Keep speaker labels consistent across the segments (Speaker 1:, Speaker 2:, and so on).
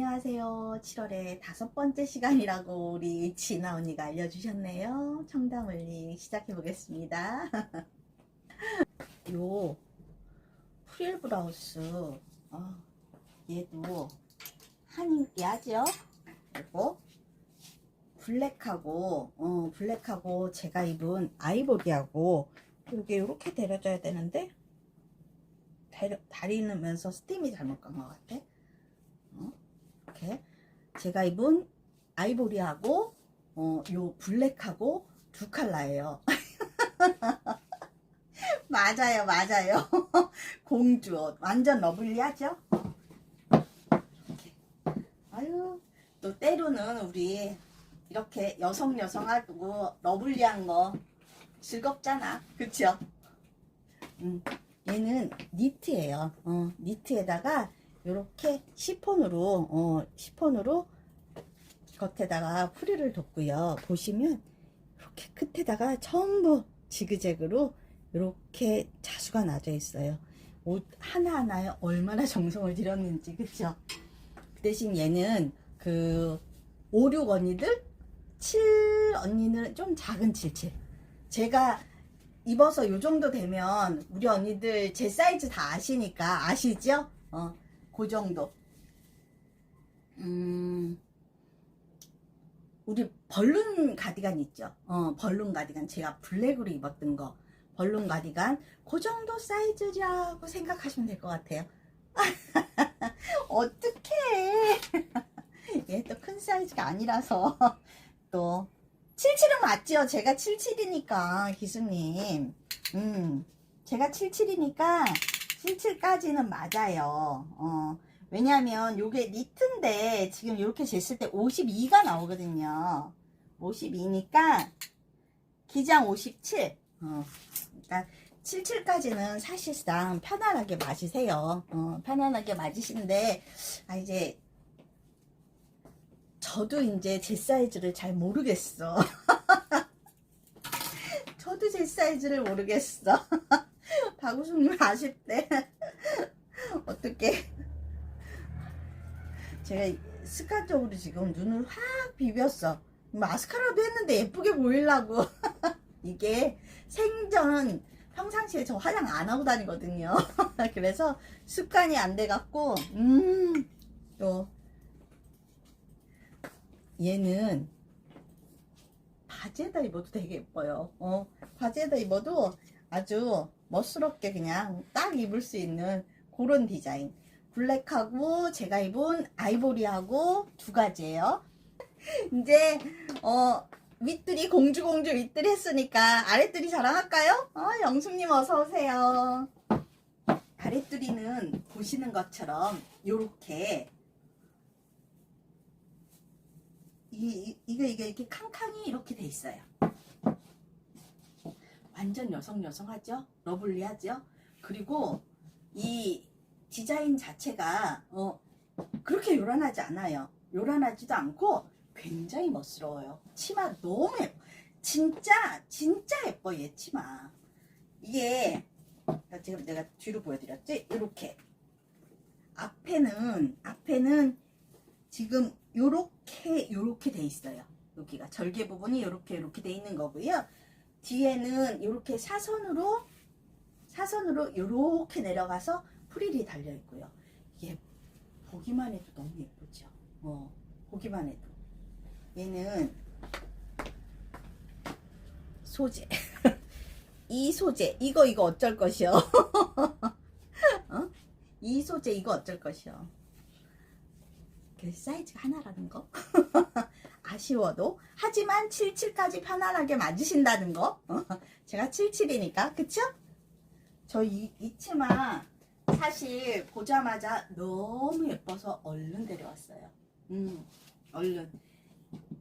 Speaker 1: 안녕하세요. 7월의 다섯 번째 시간이라고 우리 진아 언니가 알려주셨네요. 청담을리 시작해 보겠습니다. 요 프릴 브라우스 어, 얘도 한인기하죠? 그리고 블랙하고 어, 블랙하고 제가 입은 아이보리하고 이게 이렇게 데려줘야 되는데 다리, 다리면서 스팀이 잘못 간 것 같아. 어? 이렇게 제가 입은 아이보리하고 어, 요 블랙하고 두 컬러예요. 맞아요, 맞아요. 공주 옷 완전 러블리하죠? 아유, 또 때로는 우리 이렇게 여성 여성하고 러블리한 거 즐겁잖아, 그쵸? 음, 얘는 니트예요. 어, 니트에다가 이렇게 시폰으로 어, 시폰으로 겉에다가 프릴을 뒀고요. 보시면 이렇게 끝에다가 전부 지그재그로 이렇게 자수가 나져 있어요. 옷 하나하나에 얼마나 정성을 들였는지 그쵸? 그 대신 얘는 그 5, 6 언니들 7 언니는 좀 작은 77 제가 입어서 요 정도 되면 우리 언니들 제 사이즈 다 아시니까 아시죠? 어, 그 정도. 음, 우리 벌룬 가디건 있죠? 어, 벌룬 가디건 제가 블랙으로 입었던 거. 벌룬 가디건 그 정도 사이즈라고 생각하시면 될 것 같아요. 어떡해. 얘또 큰 사이즈가 아니라서 또 77은 맞죠? 제가 77이니까 기수님. 음, 제가 77이니까 77까지는 맞아요. 어, 왜냐면 요게 니트인데 지금 이렇게 쟀을 때 52가 나오거든요. 52니까 기장 57. 어, 그러니까 77까지는 사실상 편안하게 맞으세요. 어, 편안하게 맞으신데 아 이제 저도 이제 제 사이즈를 잘 모르겠어. 저도 제 사이즈를 모르겠어. 박우숙님 아쉽대. 어떻게? 제가 습관적으로 지금 눈을 확 비볐어. 마스카라도 했는데 예쁘게 보이려고. 이게 생전 평상시에 저 화장 안 하고 다니거든요. 그래서 습관이 안 돼갖고, 음, 또, 얘는 바지에다 입어도 되게 예뻐요. 어, 바지에다 입어도 아주 멋스럽게 그냥 딱 입을 수 있는 그런 디자인. 블랙하고 제가 입은 아이보리하고 두 가지예요. 이제 어 윗들이 공주 공주 윗들이 했으니까 아랫들이 자랑할까요? 어, 영숙님 어서 오세요. 아랫들이는 보시는 것처럼 요렇게 이, 이, 이거, 이거, 이렇게 캉캉이 이렇게 돼 있어요. 완전 여성, 여성하죠? 러블리하죠? 그리고 이 디자인 자체가, 어, 그렇게 요란하지 않아요. 요란하지도 않고 굉장히 멋스러워요. 치마 너무 예뻐. 진짜, 진짜 예뻐, 얘 치마. 이게, 지금 내가 뒤로 보여드렸지? 이렇게. 앞에는, 앞에는 지금 요렇게 요렇게 돼 있어요. 여기가 절개 부분이 요렇게 요렇게 돼 있는 거고요. 뒤에는 요렇게 사선으로 사선으로 요렇게 내려가서 프릴이 달려 있고요. 이게 보기만 해도 너무 예쁘죠. 어, 보기만 해도. 얘는 소재. 이 소재 이거 이거 어쩔 것이요. 어? 이 소재 이거 어쩔 것이요. 그 사이즈가 하나라는 거 아쉬워도 하지만 77까지 편안하게 맞으신다는 거. 어? 제가 77이니까. 그쵸? 저 이 이 치마 사실 보자마자 너무 예뻐서 얼른 데려왔어요. 음 얼른.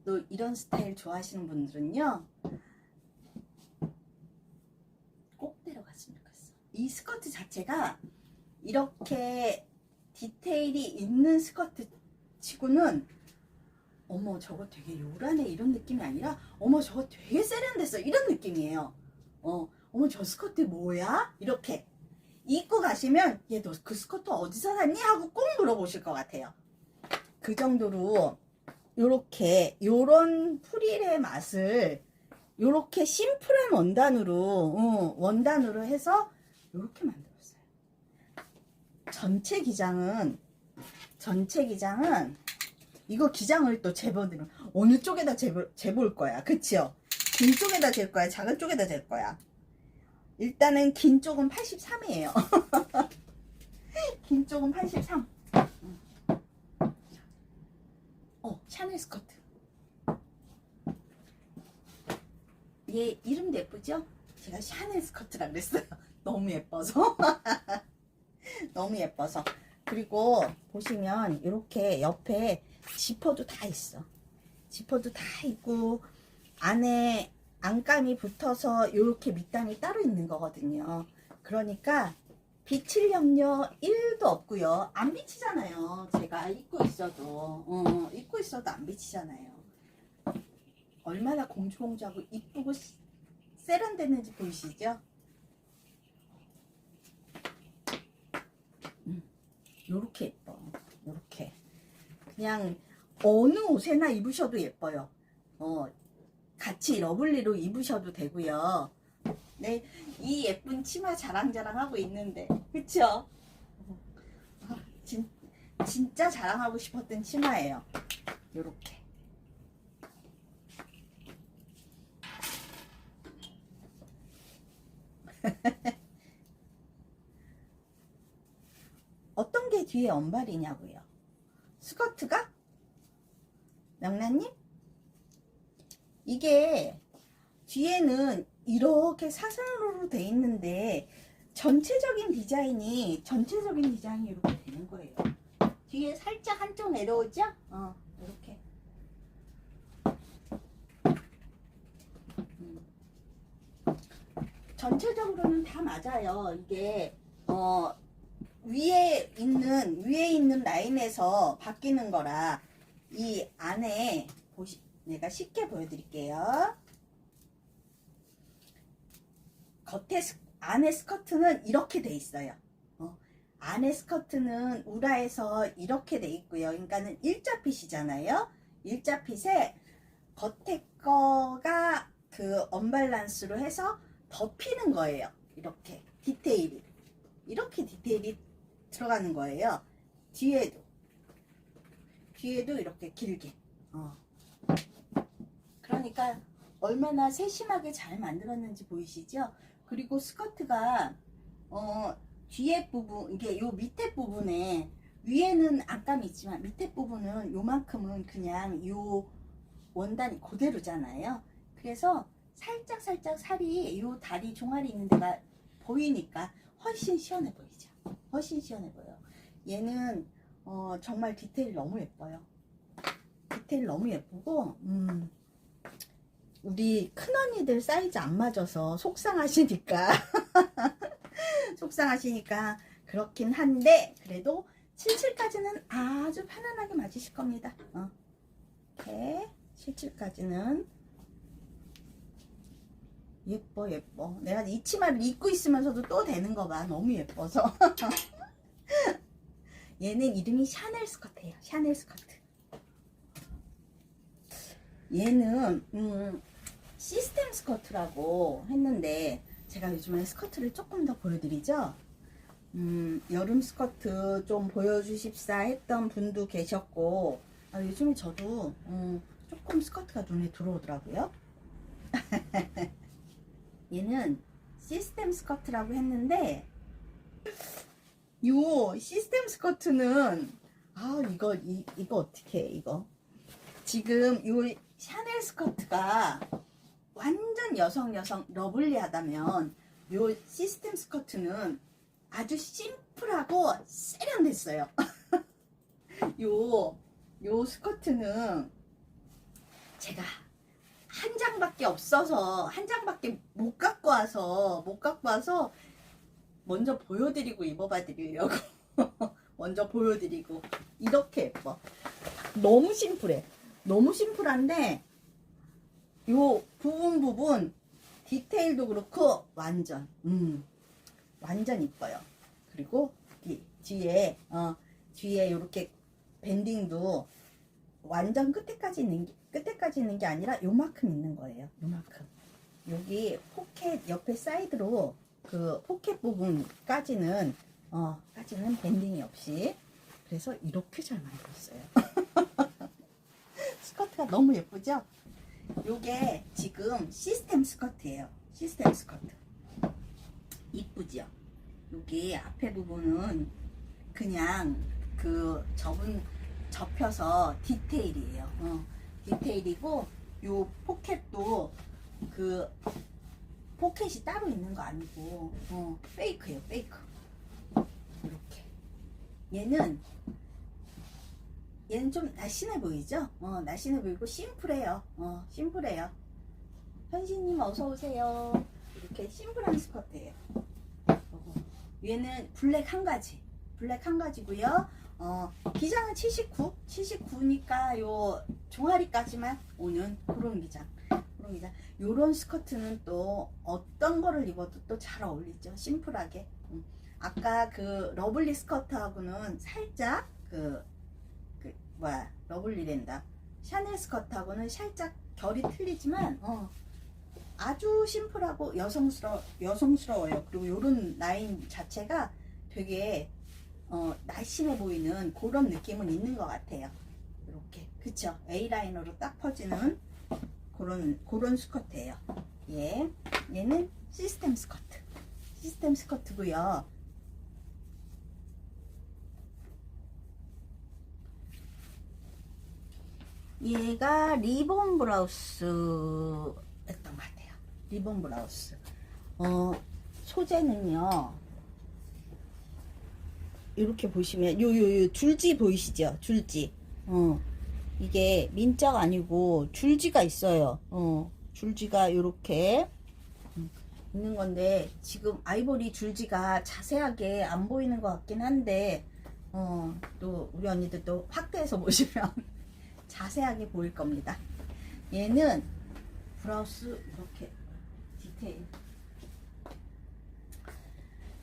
Speaker 1: 또 이런 스타일 좋아하시는 분들은요 꼭 데려갔으면 좋겠어. 이 스커트 자체가 이렇게 디테일이 있는 스커트 치고는 어머 저거 되게 요란해. 이런 느낌이 아니라 어머 저거 되게 세련됐어. 이런 느낌이에요. 어 어머 저 스커트 뭐야? 이렇게. 입고 가시면 얘 너 그 스커트 어디서 샀니? 하고 꼭 물어보실 것 같아요. 그 정도로 요렇게 요런 프릴의 맛을 요렇게 심플한 원단으로 어, 원단으로 해서 요렇게 만들었어요. 전체 기장은 전체 기장은 이거 기장을 또 재보면 어느 쪽에다 재볼, 재볼 거야. 그치요? 긴 쪽에다 잴 거야? 작은 쪽에다 잴 거야? 일단은 긴 쪽은 83이에요. 긴 쪽은 83. 어, 샤넬 스커트. 얘 이름도 예쁘죠? 제가 샤넬 스커트라 그랬어요. 너무 예뻐서. 너무 예뻐서. 그리고 보시면 이렇게 옆에 지퍼도 다 있어. 지퍼도 다 있고 안에 안감이 붙어서 이렇게 밑단이 따로 있는 거거든요. 그러니까 비칠 염려 1도 없고요. 안 비치잖아요. 제가 입고 있어도 어, 입고 있어도 안 비치잖아요. 얼마나 공주공주하고 이쁘고 시- 세련됐는지 보이시죠? 음, 요렇게 예뻐. 요렇게. 그냥 어느 옷에나 입으셔도 예뻐요. 어, 같이 러블리로 입으셔도 되고요. 네, 이 예쁜 치마 자랑자랑 하고 있는데, 그쵸? 아, 진, 진짜 자랑하고 싶었던 치마예요. 요렇게. 어떤 게 뒤에 언발이냐고요? 스커트가? 명란님? 이게 뒤에는 이렇게 사선으로 돼 있는데 전체적인 디자인이 전체적인 디자인이 이렇게 되는 거예요. 뒤에 살짝 한쪽 내려오죠? 어, 이렇게. 음. 전체적으로는 다 맞아요. 이게 어 위에 있는 위에 있는 라인에서 바뀌는 거라 이 안에 보시 내가 쉽게 보여드릴게요. 겉에 스, 안에 스커트는 이렇게 돼 있어요. 어, 안에 스커트는 우라에서 이렇게 돼 있고요. 그러니까는 일자 핏이잖아요. 일자 핏에 겉에 거가 그 언밸런스로 해서 덮이는 거예요. 이렇게 디테일이 이렇게 디테일이 들어가는 거예요. 뒤에도 뒤에도 이렇게 길게. 어. 그러니까 얼마나 세심하게 잘 만들었는지 보이시죠? 그리고 스커트가 어 뒤에 부분 이게 요 밑에 부분에 위에는 안감이 있지만 밑에 부분은 요만큼은 그냥 요 원단이 그대로잖아요. 그래서 살짝 살짝 살이 요 다리 종아리 있는 데가 보이니까 훨씬 시원해 보이죠. 훨씬 시원해 보여. 얘는 어, 정말 디테일 너무 예뻐요. 디테일 너무 예쁘고 음, 우리 큰언니들 사이즈 안 맞아서 속상하시니까 속상하시니까 그렇긴 한데 그래도 77까지는 아주 편안하게 맞으실 겁니다. 어. 이렇게 77까지는 예뻐 예뻐. 내가 이 치마를 입고 있으면서도 또 되는 거 봐. 너무 예뻐서. 얘는 이름이 샤넬 스커트예요. 샤넬 스커트. 얘는 음, 시스템 스커트라고 했는데 제가 요즘에 스커트를 조금 더 보여드리죠? 음, 여름 스커트 좀 보여주십사 했던 분도 계셨고 아, 요즘에 저도 음, 조금 스커트가 눈에 들어오더라고요 얘는 시스템 스커트라고 했는데 요 시스템 스커트는 아 이거 이, 이거 어떻게 해 이거. 지금 요 샤넬 스커트가 완전 여성 여성 러블리하다면 요 시스템 스커트는 아주 심플하고 세련됐어요. 요, 요 스커트는 제가 한 장밖에 없어서 한 장밖에 못 갖고 와서 못 갖고 와서 먼저 보여드리고 입어봐 드리려고. 먼저 보여드리고. 이렇게 예뻐. 너무 심플해. 너무 심플한데 요 부분 부분 디테일도 그렇고 완전 음 완전 이뻐요. 그리고 이 뒤에 어 뒤에 이렇게 밴딩도 완전 끝에까지 있는 게, 끝에까지 있는 게 아니라 요만큼 있는 거예요. 요만큼. 여기 포켓 옆에 사이드로 그 포켓 부분까지는 어 까지는 밴딩이 없이 그래서 이렇게 잘 만들었어요. 스커트가 너무 예쁘죠? 요게 지금 시스템 스커트예요. 시스템 스커트. 이쁘죠? 여기 앞에 부분은 그냥 그 접은 접혀서 디테일이에요. 어, 디테일이고 요 포켓도 그 포켓이 따로 있는 거 아니고 어, 페이크예요. 페이크. 이렇게. 얘는 얘는 좀 날씬해 보이죠? 어, 날씬해 보이고 심플해요. 어, 심플해요. 현신님 어서 오세요. 이렇게 심플한 스커트예요. 얘는 블랙 한 가지. 블랙 한 가지고요. 어, 기장은 79, 79니까 요 종아리까지만 오는 그런 기장. 그런 기장. 요런 스커트는 또 어떤 거를 입어도 또 잘 어울리죠. 심플하게. 음. 아까 그 러블리 스커트하고는 살짝 그, 그 뭐야 러블리랜다. 샤넬 스커트하고는 살짝 결이 틀리지만 어, 아주 심플하고 여성스러 여성스러워요. 그리고 요런 라인 자체가 되게 어, 날씬해 보이는 그런 느낌은 있는 것 같아요. 이렇게 그쵸? A 라인으로 딱 퍼지는 그런 그런 스커트예요. 예, 얘는 시스템 스커트. 시스템 스커트고요. 얘가 리본 브라우스였던 것 같아요. 리본 브라우스. 어, 소재는요. 이렇게 보시면 요 요 요 줄지 보이시죠? 줄지. 어. 이게 민자가 아니고 줄지가 있어요. 어. 줄지가 요렇게 음, 있는 건데 지금 아이보리 줄지가 자세하게 안 보이는 것 같긴 한데 어, 또 우리 언니들도 확대해서 보시면 자세하게 보일 겁니다. 얘는 브라우스 이렇게 디테일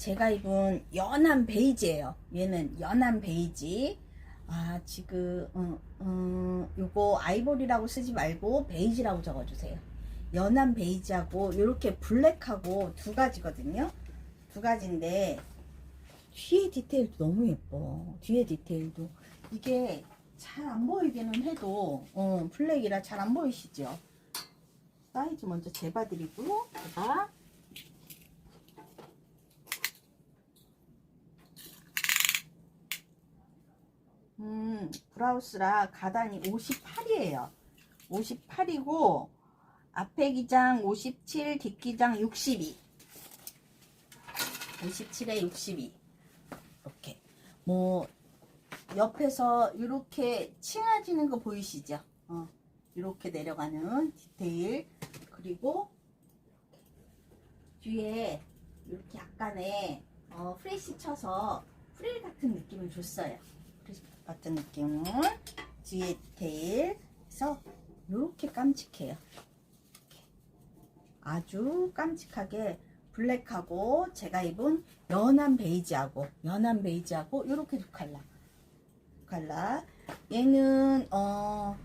Speaker 1: 제가 입은 연한 베이지예요. 얘는 연한 베이지. 아 지금 음, 음, 요거 아이보리라고 쓰지 말고 베이지라고 적어주세요. 연한 베이지하고 이렇게 블랙하고 두 가지거든요. 두 가지인데 뒤에 디테일도 너무 예뻐. 뒤에 디테일도 이게 잘 안 보이기는 해도 어, 블랙이라 잘 안 보이시죠? 사이즈 먼저 재봐드리고 제가 음, 브라우스라 가단이 58이에요. 58이고 앞에 기장 57, 뒷기장 62. 57에 62. 이렇게. 뭐 옆에서 이렇게 칭해지는 거 보이시죠? 어, 이렇게 내려가는 디테일. 그리고 뒤에 이렇게 약간의 어, 프레시 쳐서 프릴 같은 느낌을 줬어요. 같은 느낌을 뒤에 디테일 해서 이렇게 깜찍해요. 이렇게. 아주 깜찍하게 블랙하고 제가 입은 연한 베이지하고 연한 베이지하고 이렇게 두 컬러. 컬러. 얘는 어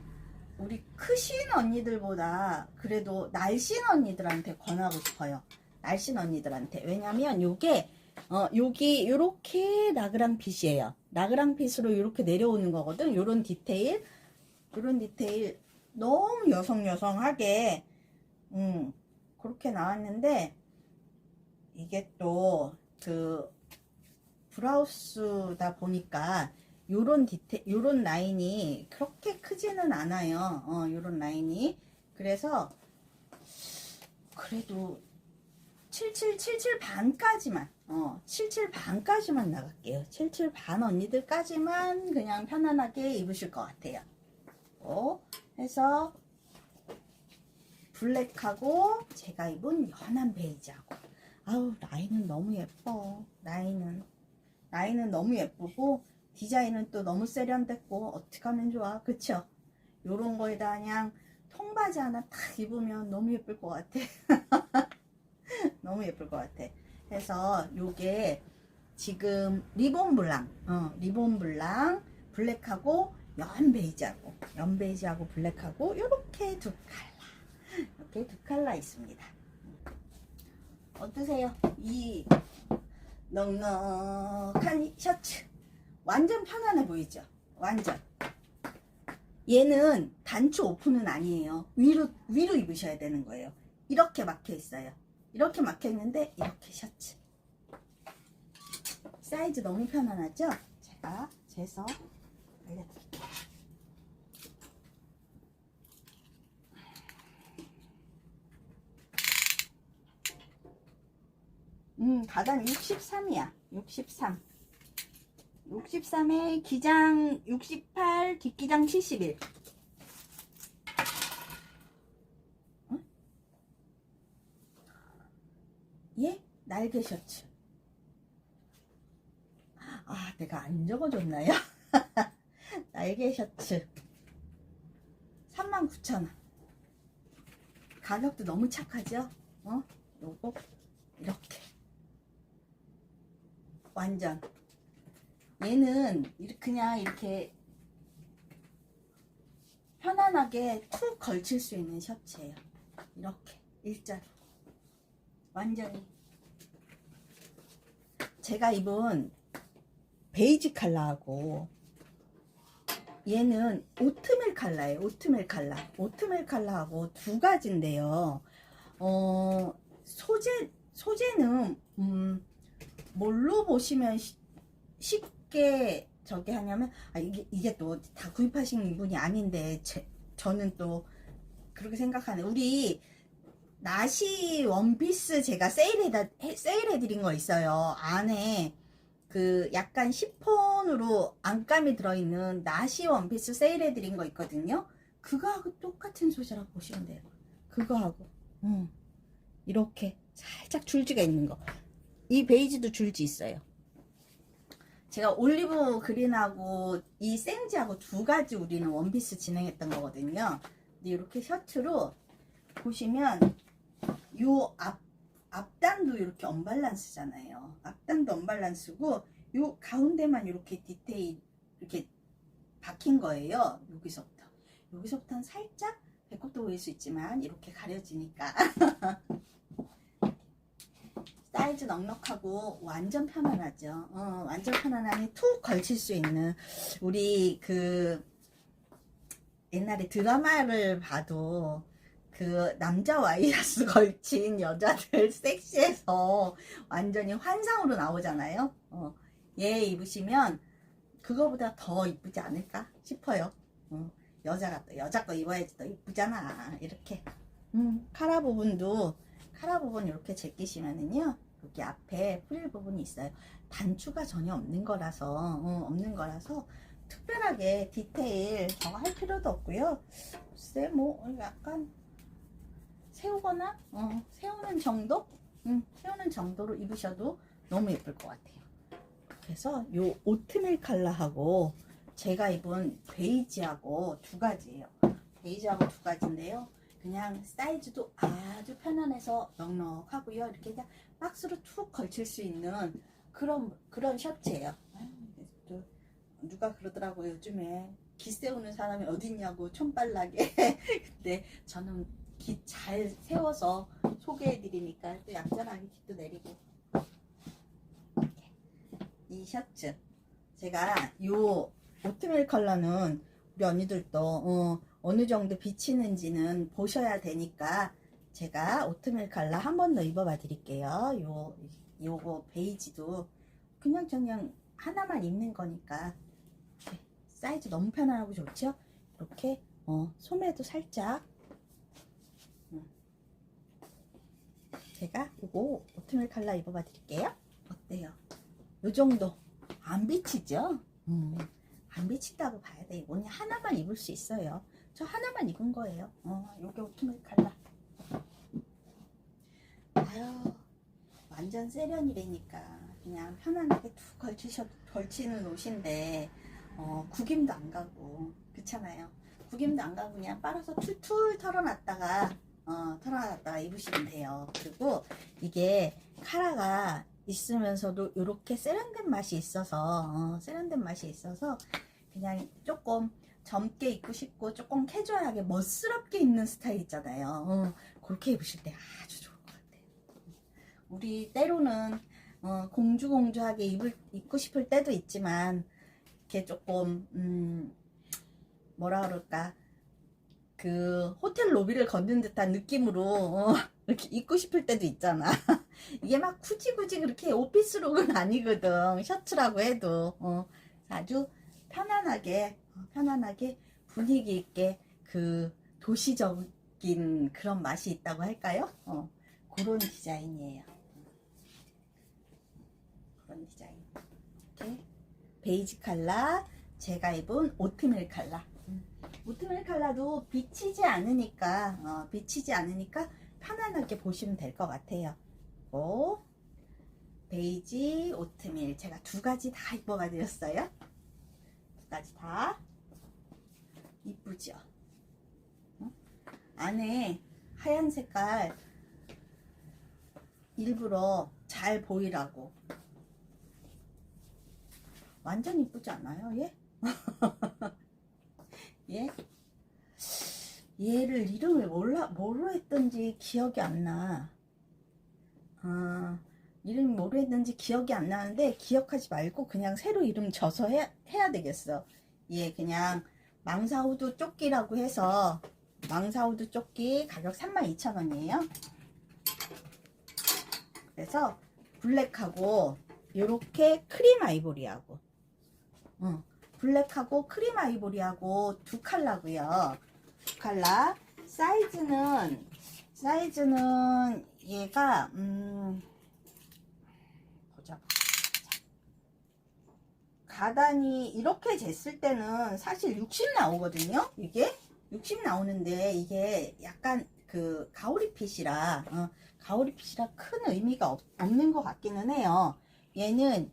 Speaker 1: 우리 크신 언니들보다 그래도 날씬 언니들한테 권하고 싶어요. 날씬 언니들한테. 왜냐면 요게 어 여기 요렇게 나그랑 핏이에요 나그랑 핏으로 요렇게 내려오는 거거든 요런 디테일 요런 디테일 너무 여성 여성하게 음 그렇게 나왔는데 이게 또 그 브라우스다 보니까 요런 디테 요런 라인이 그렇게 크지는 않아요. 어, 요런 라인이. 그래서 그래도 77 77 반까지만 어, 77 반까지만 나갈게요. 77 반 언니들까지만 그냥 편안하게 입으실 것 같아요. 어, 해서 블랙하고 제가 입은 연한 베이지하고. 아우 라인은 너무 예뻐. 라인은 라인은 너무 예쁘고 디자인은 또 너무 세련됐고 어떻게 하면 좋아. 그쵸? 요런 거에다 그냥 통바지 하나 탁 입으면 너무 예쁠 것 같아 너무 예쁠 것 같아 그래서 요게 지금 리본 블랑 어, 리본 블랑 블랙하고 연 베이지하고 연 베이지하고 블랙하고 이렇게 두 칼라 이렇게 두 칼라 있습니다. 어떠세요? 이 넉넉한 셔츠 완전 편안해 보이죠? 완전 얘는 단추 오픈은 아니에요. 위로 위로 입으셔야 되는 거예요. 이렇게 막혀 있어요. 이렇게 막혀 있는데 이렇게 셔츠 사이즈 너무 편안하죠? 제가 재서 알려드릴게요. 음, 가단 63이야. 63. 63에 기장 68, 뒷기장 71. 어? 예? 날개 셔츠. 아, 내가 안 적어줬나요? 날개 셔츠. 39,000원. 가격도 너무 착하죠? 어? 요거, 이렇게. 완전. 얘는 그냥 이렇게 편안하게 툭 걸칠 수 있는 셔츠예요. 이렇게 일자로. 완전히. 제가 입은 베이지 컬러하고 얘는 오트밀 컬러예요. 오트밀 컬러. 오트밀 컬러하고 두 가지인데요. 어, 소재 소재는 음, 뭘로 보시면 시- 쉽게 저기 하냐면 아, 이게 이게 또 다 구입하신 분이 아닌데 제, 저는 또 그렇게 생각하네. 우리 나시 원피스 제가 세일해 세일해 드린 거 있어요. 안에 그 약간 시폰으로 안감이 들어있는 나시 원피스 세일해 드린 거 있거든요. 그거하고 똑같은 소재라고 보시면 돼요. 그거하고 음, 이렇게 살짝 줄지가 있는 거. 이 베이지도 줄지 있어요. 제가 올리브 그린하고 이 생지하고 두 가지 우리는 원피스 진행했던 거거든요. 근데 이렇게 셔츠로 보시면 요 앞, 앞단도 이렇게 언밸런스잖아요. 앞단도 언밸런스고 요 가운데만 이렇게 디테일 이렇게 박힌 거예요. 여기서부터. 여기서부터는 살짝 배꼽도 보일 수 있지만 이렇게 가려지니까 사이즈 넉넉하고 완전 편안하죠. 어, 완전 편안하니 툭 걸칠 수 있는 우리 그 옛날에 드라마를 봐도 그 남자 와이셔츠 걸친 여자들 섹시해서 완전히 환상으로 나오잖아요. 어, 얘 입으시면 그거보다 더 이쁘지 않을까 싶어요. 어, 여자가 또 여자 거 입어야지 더 이쁘잖아. 이렇게 음, 카라 부분도 카라 부분 이렇게 제끼시면은요. 여기 앞에 프릴 부분이 있어요. 단추가 전혀 없는 거라서 어, 없는 거라서 특별하게 디테일 저거 할 필요도 없고요. 글쎄 뭐 약간 세우거나 어, 세우는 정도? 음, 세우는 정도로 입으셔도 너무 예쁠 것 같아요. 그래서 요 오트밀 컬러하고 제가 입은 베이지하고 두 가지예요. 베이지하고 두 가지인데요. 그냥 사이즈도 아주 편안해서 넉넉하고요. 이렇게 그냥 박스로 툭 걸칠 수 있는 그런 그런 셔츠예요. 누가 그러더라고요. 요즘에 기 세우는 사람이 어딨냐고 촌빨나게. 근데 저는 기잘 세워서 소개해드리니까 또 얌전하게 깃도 내리고. 이 셔츠 제가 요 오트밀 컬러는 우리 언니들도 어, 어느 정도 비치는지는 보셔야 되니까 제가 오트밀 컬러 한 번 더 입어봐 드릴게요. 요 요거 베이지도 그냥 그냥 하나만 입는 거니까 이렇게 사이즈 너무 편안하고 좋죠? 이렇게 어, 소매도 살짝 제가 요거 오트밀 컬러 입어봐 드릴게요. 어때요? 요 정도 안 비치죠? 음, 안 비친다고 봐야 돼. 언니 하나만 입을 수 있어요. 저 하나만 입은 거예요. 어, 요게 오트밀 컬러. 아유, 완전 세련이라니까 그냥 편안하게 툭 걸치셔 걸치는 옷인데 어, 구김도 안 가고 그렇잖아요. 구김도 안 가고 그냥 빨아서 툴툴 털어놨다가 어, 털어놨다가 입으시면 돼요. 그리고 이게 카라가 있으면서도 이렇게 세련된 맛이 있어서 어, 세련된 맛이 있어서 그냥 조금 젊게 입고 싶고 조금 캐주얼하게 멋스럽게 입는 스타일 있잖아요. 어, 그렇게 입으실 때 아주 좋을 것 같아요. 우리 때로는 어, 공주공주하게 입을, 입고 싶을 때도 있지만 이렇게 조금 음, 뭐라 그럴까 그 호텔 로비를 걷는 듯한 느낌으로 어, 이렇게 입고 싶을 때도 있잖아. 이게 막 굳이 굳이 그렇게 오피스룩은 아니거든. 셔츠라고 해도 어, 아주 편안하게 어, 편안하게 분위기 있게 그 도시적인 그런 맛이 있다고 할까요? 어, 그런 디자인이에요. 그런 디자인. 이렇게 베이지 컬러, 제가 입은 오트밀 컬러. 음, 오트밀 컬러도 비치지 않으니까 어, 비치지 않으니까 편안하게 보시면 될 것 같아요. 오, 베이지, 오트밀 제가 두 가지 다 입어가 드렸어요. 두 가지 다 이쁘죠? 어? 안에 하얀 색깔 일부러 잘 보이라고 완전 이쁘지 않아요? 얘? 얘? 얘를 이름을 몰라, 뭐로 했던지 기억이 안 나. 아, 이름이 뭐로 했는지 기억이 안 나는데 기억하지 말고 그냥 새로 이름 줘서 해, 해야 되겠어. 얘 그냥 망사우드 조끼라고 해서 망사우드 조끼 가격 32,000원이에요. 그래서 블랙하고 요렇게 크림 아이보리하고 어, 블랙하고 크림 아이보리하고 두 컬러고요. 두 컬러. 사이즈는 사이즈는 얘가 음 보자. 가단이 이렇게 쟀을 때는 사실 60 나오거든요. 이게 60 나오는데 이게 약간 그 가오리 핏이라 어, 가오리 핏이라 큰 의미가 없, 없는 것 같기는 해요. 얘는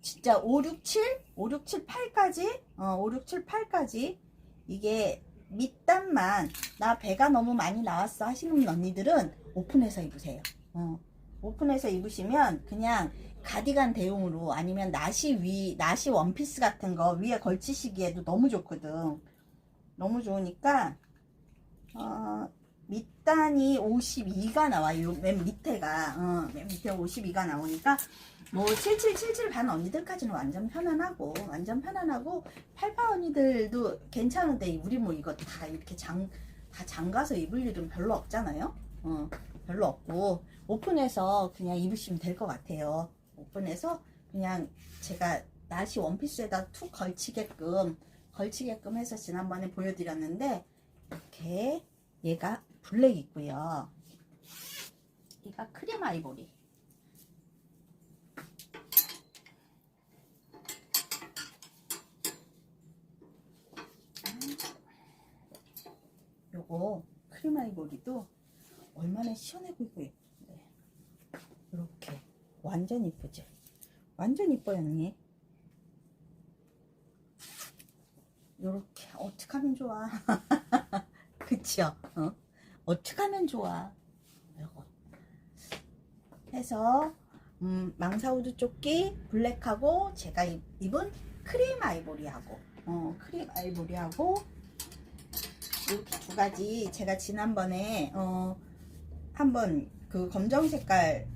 Speaker 1: 진짜 5, 6, 7, 5, 6, 7, 8까지, 어, 5, 6, 7, 8까지 이게 밑단만 나 배가 너무 많이 나왔어 하시는 언니들은 오픈해서 입으세요. 어, 오픈해서 입으시면 그냥 가디건 대용으로 아니면 나시 위, 나시 원피스 같은 거 위에 걸치시기에도 너무 좋거든. 너무 좋으니까 어, 밑단이 52가 나와요. 맨 밑에가 어, 맨 밑에 52가 나오니까 뭐 7777 반 언니들까지는 완전 편안하고 완전 편안하고 88 언니들도 괜찮은데 우리 뭐 이거 다 이렇게 장 다 장가서 입을 일은 별로 없잖아요. 어, 별로 없고 오픈해서 그냥 입으시면 될 것 같아요. 오픈해서 그냥 제가 나시 원피스에다 툭 걸치게끔 걸치게끔 해서 지난번에 보여드렸는데 이렇게 얘가 블랙 있고요. 얘가 크림 아이보리. 요거 크림 아 이보리도 얼마나 시원해 보이고 예쁜데. 이렇게 완전 이쁘지 완전 이뻐요 언니 요렇게 어떻게 하면 좋아? 그쵸? 어? 어떻게 하면 좋아? 요거 해서 음, 망사우드 조끼 블랙하고 제가 입- 입은 크림 아이보리하고 어, 크림 아이보리하고 이렇게 두 가지 제가 지난번에 어 한번 그 검정 색깔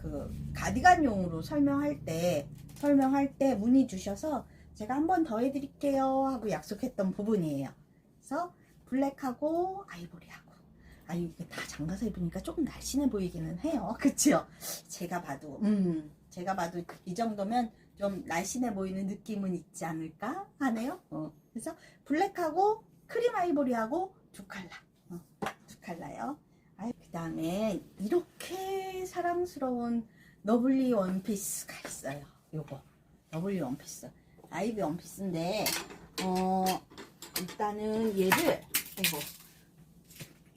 Speaker 1: 그 가디건용으로 설명할 때 설명할 때 문의 주셔서 제가 한 번 더 해드릴게요 하고 약속했던 부분이에요. 그래서 블랙하고 아이보리하고 아 이게 다 장가서 입으니까 조금 날씬해 보이기는 해요. 그치요? 제가 봐도 음 제가 봐도 이 정도면 좀 날씬해 보이는 느낌은 있지 않을까 하네요. 어, 그래서 블랙하고 크림 아이보리하고 두 컬러. 어, 두 컬러요. 그 다음에 이렇게 사랑스러운 너블리 원피스가 있어요. 요거. 너블리 원피스. 아이비 원피스인데, 어, 일단은 얘를, 이거.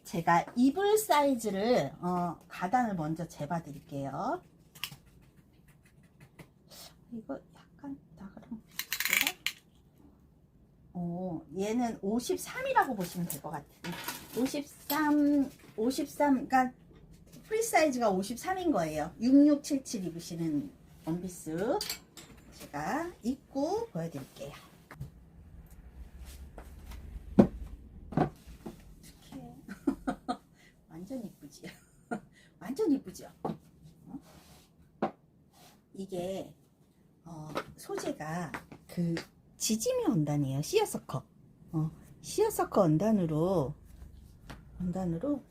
Speaker 1: 제가 입을 사이즈를, 어, 가단을 먼저 재봐 드릴게요. 이거 어, 얘는 53이라고 보시면 될 것 같아요. 53, 53, 그러니까 프리 사이즈가 53인 거예요. 6677 입으시는 원피스 제가 입고 보여드릴게요. 완전 이쁘지요? 완전 이쁘죠? 어? 이게 어, 소재가 그 지짐이 원단이에요. 시어서커. 어, 시어서커 원단으로 원단으로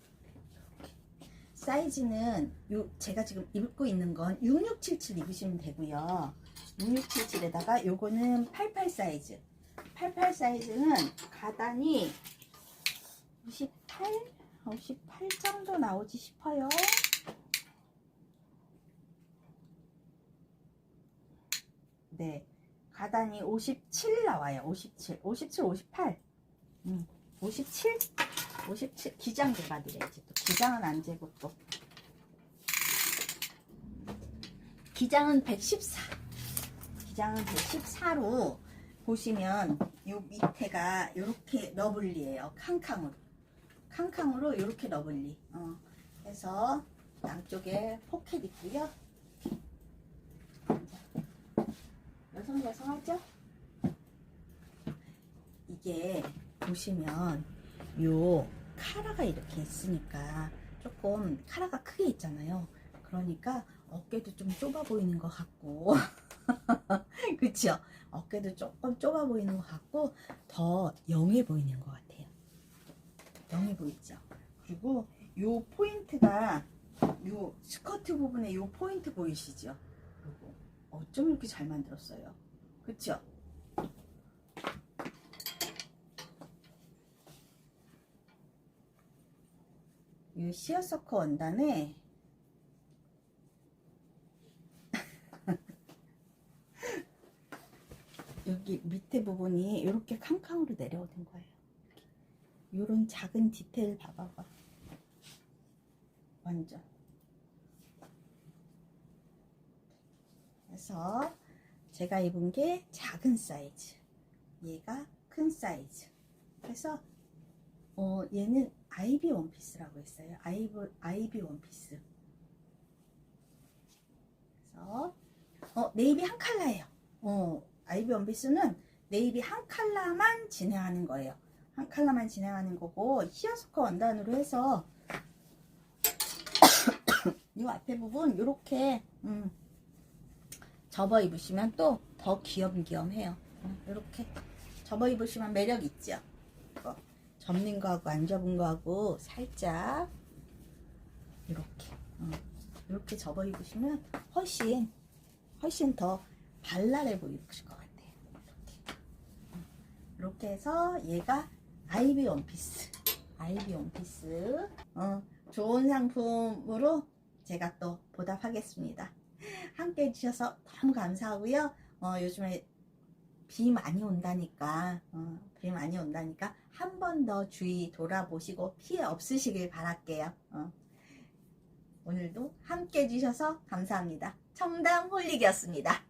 Speaker 1: 사이즈는 요 제가 지금 입고 있는 건 6677 입으시면 되고요. 6677에다가 요거는 88 사이즈. 88 사이즈는 가단이 58, 58 정도 나오지 싶어요. 네. 가단이 57 나와요. 57. 57, 58. 음, 57? 57. 기장 재봐드려야지. 또 기장은 안 재고 또. 기장은 114. 기장은 114로 보시면 요 밑에가 이렇게 러블리예요. 캉캉으로. 캉캉으로 이렇게 러블리. 어. 그래서 양쪽에 포켓 있고요. 여성하죠? 이게 보시면 요 카라가 이렇게 있으니까 조금 카라가 크게 있잖아요. 그러니까 어깨도 좀 좁아 보이는 것 같고 그쵸? 어깨도 조금 좁아 보이는 것 같고 더 영해 보이는 것 같아요. 영해 보이죠? 그리고 요 포인트가 요 스커트 부분에 요 포인트 보이시죠? 어쩜 이렇게 잘 만들었어요? 그쵸? 이 시어서커 원단에 여기 밑에 부분이 이렇게 캉캉으로 내려오는 거예요. 이런 작은 디테일 봐봐봐. 완전. 그래서 제가 입은 게 작은 사이즈. 얘가 큰 사이즈. 그래서 어, 얘는 아이비 원피스라고 했어요. 아이비, 아이비 원피스. 그래서 어, 네이비 한 컬러예요. 어, 아이비 원피스는 네이비 한 컬러만 진행하는 거예요. 한 컬러만 진행하는 거고 히어스커 원단으로 해서 이 앞에 부분 이렇게 음, 접어 입으시면 또 더 귀염귀염해요. 이렇게 접어 입으시면 매력 있죠. 이거 접는 거하고 안 접은 거하고 살짝 이렇게 어, 이렇게 접어 입으시면 훨씬 훨씬 더 발랄해 보이실 것 같아요. 이렇게 어, 이렇게 해서 얘가 아이비 원피스 아이비 원피스 어, 좋은 상품으로 제가 또 보답하겠습니다. 함께 해주셔서 너무 감사하고요. 어, 요즘에 비 많이 온다니까, 어, 비 많이 온다니까 한 번 더 주의 돌아보시고 피해 없으시길 바랄게요. 어. 오늘도 함께 해주셔서 감사합니다. 청담 홀릭이었습니다.